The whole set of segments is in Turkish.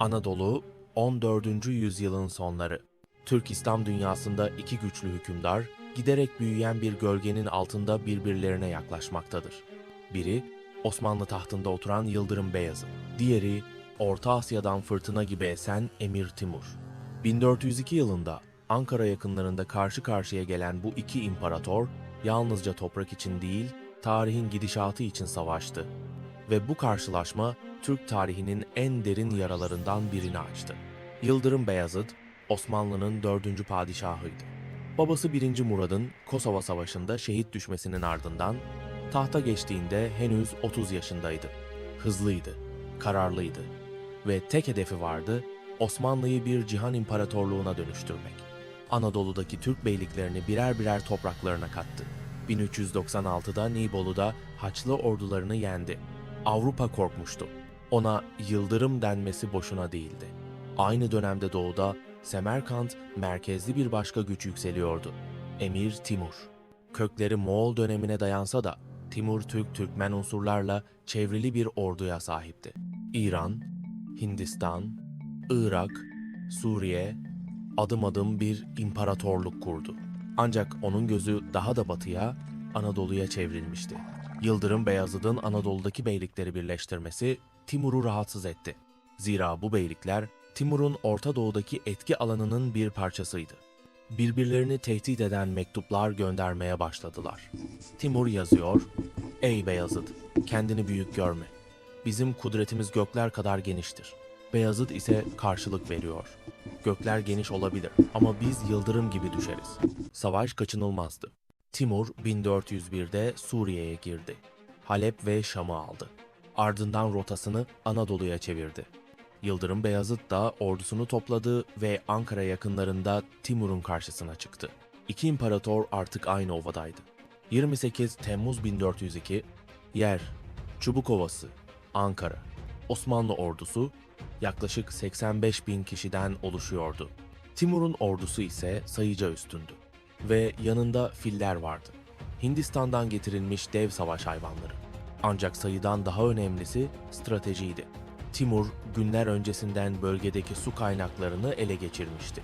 Anadolu 14. yüzyılın sonları. Türk İslam dünyasında iki güçlü hükümdar giderek büyüyen bir gölgenin altında birbirlerine yaklaşmaktadır. Biri Osmanlı tahtında oturan Yıldırım Beyazıt, diğeri Orta Asya'dan fırtına gibi esen Emir Timur. 1402 yılında Ankara yakınlarında karşı karşıya gelen bu iki imparator yalnızca toprak için değil, tarihin gidişatı için savaştı ve bu karşılaşma Türk tarihinin en derin yaralarından birini açtı. Yıldırım Beyazıt, Osmanlı'nın dördüncü padişahıydı. Babası 1. Murad'ın Kosova Savaşı'nda şehit düşmesinin ardından tahta geçtiğinde henüz 30 yaşındaydı. Hızlıydı, kararlıydı ve tek hedefi vardı, Osmanlı'yı bir cihan imparatorluğuna dönüştürmek. Anadolu'daki Türk beyliklerini birer birer topraklarına kattı. 1396'da Nibolu'da Haçlı ordularını yendi. Avrupa korkmuştu. Ona Yıldırım denmesi boşuna değildi. Aynı dönemde doğuda Semerkant merkezli bir başka güç yükseliyordu. Emir Timur. Kökleri Moğol dönemine dayansa da Timur Türk-Türkmen unsurlarla çevrili bir orduya sahipti. İran, Hindistan, Irak, Suriye adım adım bir imparatorluk kurdu. Ancak onun gözü daha da batıya, Anadolu'ya çevrilmişti. Yıldırım Beyazıt'ın Anadolu'daki beylikleri birleştirmesi Timur'u rahatsız etti. Zira bu beylikler Timur'un Orta Doğu'daki etki alanının bir parçasıydı. Birbirlerini tehdit eden mektuplar göndermeye başladılar. Timur yazıyor, Ey Beyazıt, kendini büyük görme. Bizim kudretimiz gökler kadar geniştir. Beyazıt ise karşılık veriyor. Gökler geniş olabilir ama biz yıldırım gibi düşeriz. Savaş kaçınılmazdı. Timur 1401'de Suriye'ye girdi. Halep ve Şam'ı aldı. Ardından rotasını Anadolu'ya çevirdi. Yıldırım Beyazıt da ordusunu topladı ve Ankara yakınlarında Timur'un karşısına çıktı. İki imparator artık aynı ovadaydı. 28 Temmuz 1402 Yer Çubukovası Ankara Osmanlı ordusu yaklaşık 85 bin kişiden oluşuyordu. Timur'un ordusu ise sayıca üstündü ve yanında filler vardı. Hindistan'dan getirilmiş dev savaş hayvanları. Ancak sayıdan daha önemlisi stratejiydi. Timur günler öncesinden bölgedeki su kaynaklarını ele geçirmişti.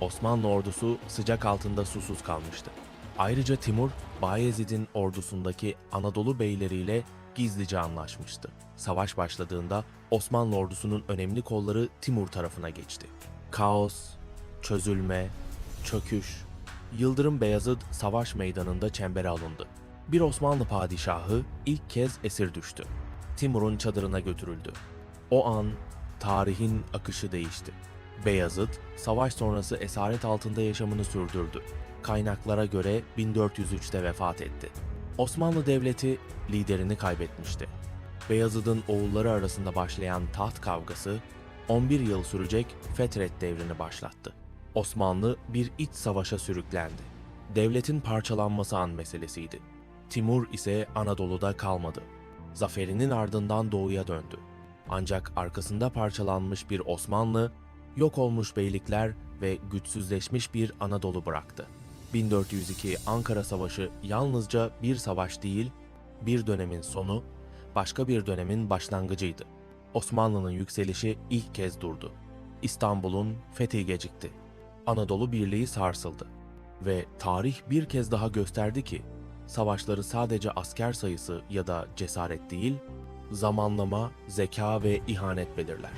Osmanlı ordusu sıcak altında susuz kalmıştı. Ayrıca Timur, Bayezid'in ordusundaki Anadolu beyleriyle gizlice anlaşmıştı. Savaş başladığında Osmanlı ordusunun önemli kolları Timur tarafına geçti. Kaos, çözülme, çöküş, Yıldırım Beyazıt savaş meydanında çembere alındı. Bir Osmanlı padişahı ilk kez esir düştü. Timur'un çadırına götürüldü. O an tarihin akışı değişti. Beyazıt, savaş sonrası esaret altında yaşamını sürdürdü. Kaynaklara göre 1403'te vefat etti. Osmanlı Devleti liderini kaybetmişti. Beyazıt'ın oğulları arasında başlayan taht kavgası 11 yıl sürecek Fetret devrini başlattı. Osmanlı bir iç savaşa sürüklendi. Devletin parçalanması an meselesiydi. Timur ise Anadolu'da kalmadı. Zaferinin ardından doğuya döndü. Ancak arkasında parçalanmış bir Osmanlı, yok olmuş beylikler ve güçsüzleşmiş bir Anadolu bıraktı. 1402 Ankara Savaşı yalnızca bir savaş değil, bir dönemin sonu, başka bir dönemin başlangıcıydı. Osmanlı'nın yükselişi ilk kez durdu. İstanbul'un fethi gecikti. Anadolu Birliği sarsıldı ve tarih bir kez daha gösterdi ki savaşları sadece asker sayısı ya da cesaret değil, zamanlama, zeka ve ihanet belirler.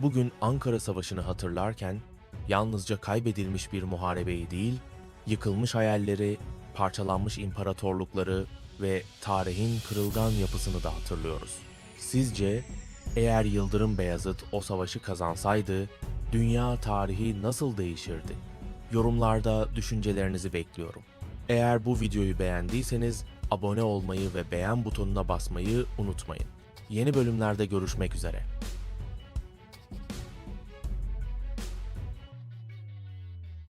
Bugün Ankara Savaşı'nı hatırlarken yalnızca kaybedilmiş bir muharebeyi değil, yıkılmış hayalleri, parçalanmış imparatorlukları ve tarihin kırılgan yapısını da hatırlıyoruz. Sizce eğer Yıldırım Beyazıt o savaşı kazansaydı dünya tarihi nasıl değişirdi? Yorumlarda düşüncelerinizi bekliyorum. Eğer bu videoyu beğendiyseniz abone olmayı ve beğen butonuna basmayı unutmayın. Yeni bölümlerde görüşmek üzere.